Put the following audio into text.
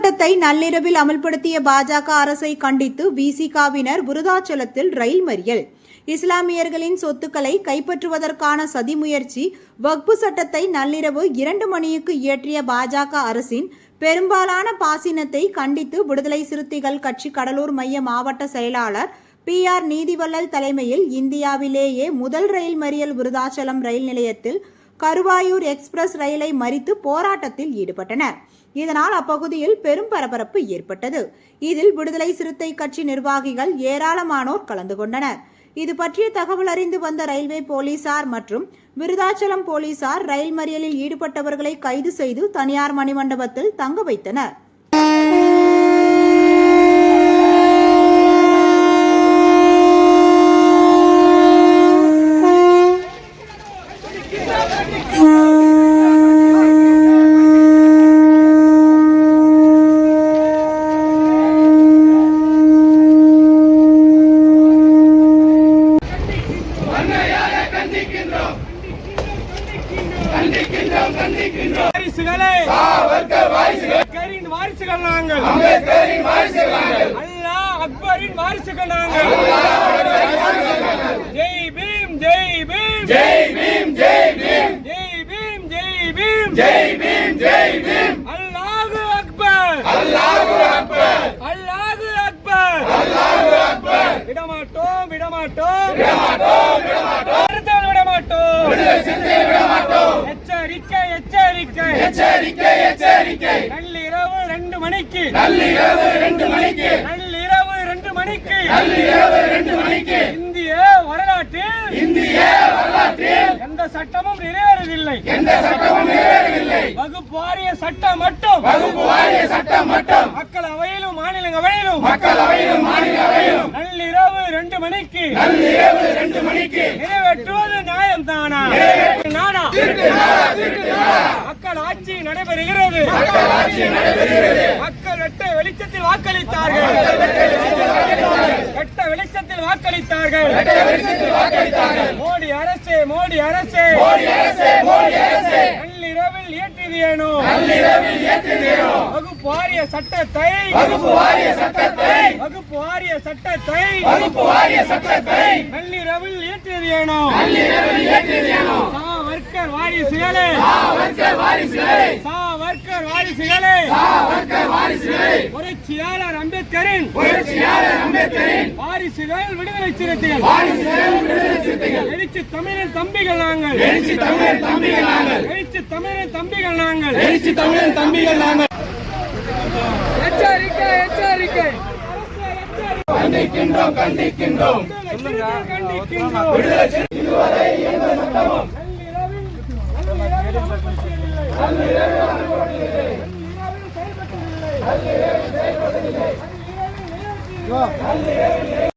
சட்டத்தை நள்ளிரவில் அமல்படுத்திய பாஜக அரசை கண்டித்து விசிகாவினர் விருதாச்சலத்தில் ரயில் மறியல். இஸ்லாமியர்களின் சொத்துக்களை கைப்பற்றுவதற்கான சதி முயற்சி வக்பு சட்டத்தை நள்ளிரவு இரண்டு மணிக்கு இயற்றிய பாஜக அரசின் பெரும்பாலான பாசினத்தை கண்டித்து விடுதலை சிறுத்தைகள் கட்சி கடலூர் மைய மாவட்ட செயலாளர் பி ஆர் நீதிவள்ளல் தலைமையில் இந்தியாவிலேயே முதல் ரயில் மறியல் விருதாச்சலம் ரயில் நிலையத்தில் கருவாயூர் எக்ஸ்பிரஸ் ரயிலை மறித்து போராட்டத்தில் ஈடுபட்டனர். இதனால் அப்பகுதியில் பெரும் பரபரப்பு ஏற்பட்டது. இதில் விடுதலை சிறுத்தை கட்சி நிர்வாகிகள் ஏராளமானோர் கலந்து கொண்டனர். இது பற்றிய தகவல் அறிந்து வந்த ரயில்வே போலீசார் மற்றும் விருதாச்சலம் போலீசார் ரயில் மறியலில் ஈடுபட்டவர்களை கைது செய்து தனியார் மணிமண்டபத்தில் தங்க வைத்தனர். வாரிசுகளே. நாங்கள். அல்லாஹ் அக்பரின் வாரிசுகள் நாங்கள். பீம் ஜெய் பீம் ஜெய் பீம் அல்லாஹு அக்பர். அல்லாஹு அக்பர். அல்லாஹு அக்பர். அல்லாஹு அக்பர். விடமாட்டோம் விடமாட்டோம். விடமாட்டோம் விடமாட்டோம். விடமாட்டோம். விடமாட்டோம். எச்சரிக்கை எச்சரிக்கை. எச்சரிக்கை எச்சரிக்கை. நள்ளிரவு ரெண்டு மணிக்கு. நள்ளிரவு ரெண்டு மணிக்கு நள்ளிரவு ரெண்டு மணிக்கு நள்ளிரவு ரெண்டு மணிக்கு இந்திய வரலாற்றில் இந்திய வரலாற்றில் எந்த சட்டமும் நிறைவேறவில்லை. எந்த சட்டமும் நிறைவேறவில்லை. வகுப்பு வாரிய சட்டம் மட்டும். வகுப்பு வாரிய சட்டம் மட்டும். மக்களவையிலும் மாநிலங்களவையிலும். மக்களவையிலும் மாநிலவையிலும் நள்ளிரவு ரெண்டு மணிக்கு. நள்ளிரவு ரெண்டு மணிக்கு. நிறைவேற்றுவது நியாயம் தானா நாடா மக்கள் ஆட்சி நடைபெறுகிறது. மக்கள் வெட்ட வெளிச்சத்தில் வாக்களித்தார்கள். கட்ட வெளிச்சத்தில் வாக்களித்தார்கள். மோடி அரசு மோடி அரசு. நள்ளிரவில் ஏற்றியது ஏனோ வகுப்பு வாரிய சட்டத்தை. வகுப்பு வாரிய சட்டத்தை. வகுப்பு வாரிய சட்டத்தை வகுப்பு வாரிய சட்டத்தை நள்ளிரவில் ஏற்றியது ஏனோ நள்ளிரவில் ஏற்றியது ஏனோ சாவர்க்கர் வாரிசுகளே சாவர்க்கர் வாரிசுகளே. சா சாவர்க்கர் வாரிசுகளே. சாவர்க்கர் வாரிசுகளே. புரட்சியாளர் அம்பேத்கரின் புரட்சியாளர் அம்பேத்கரின் வாரிசுகள் விடுதலை சிறுத்தைகள். வாரிசுகள் விடுதலை சிறுத்தைகள். எழுச்சி தமிழின் தம்பிகள் நாங்கள். எழுச்சி தமிழின் தம்பிகள் நாங்கள். எழுச்சி தமிழின் தம்பிகள் நாங்கள். எழுச்சி தமிழின் தம்பிகள் நாங்கள். எச்சரிக்கை எச்சரிக்கை. கண்டிக்கின்றோம் கண்டிக்கின்றோம். கண்டிக்கின்றோம் விடுதலை இதுவரை எந்த சட்டமும் செயல்பட்டதில்லை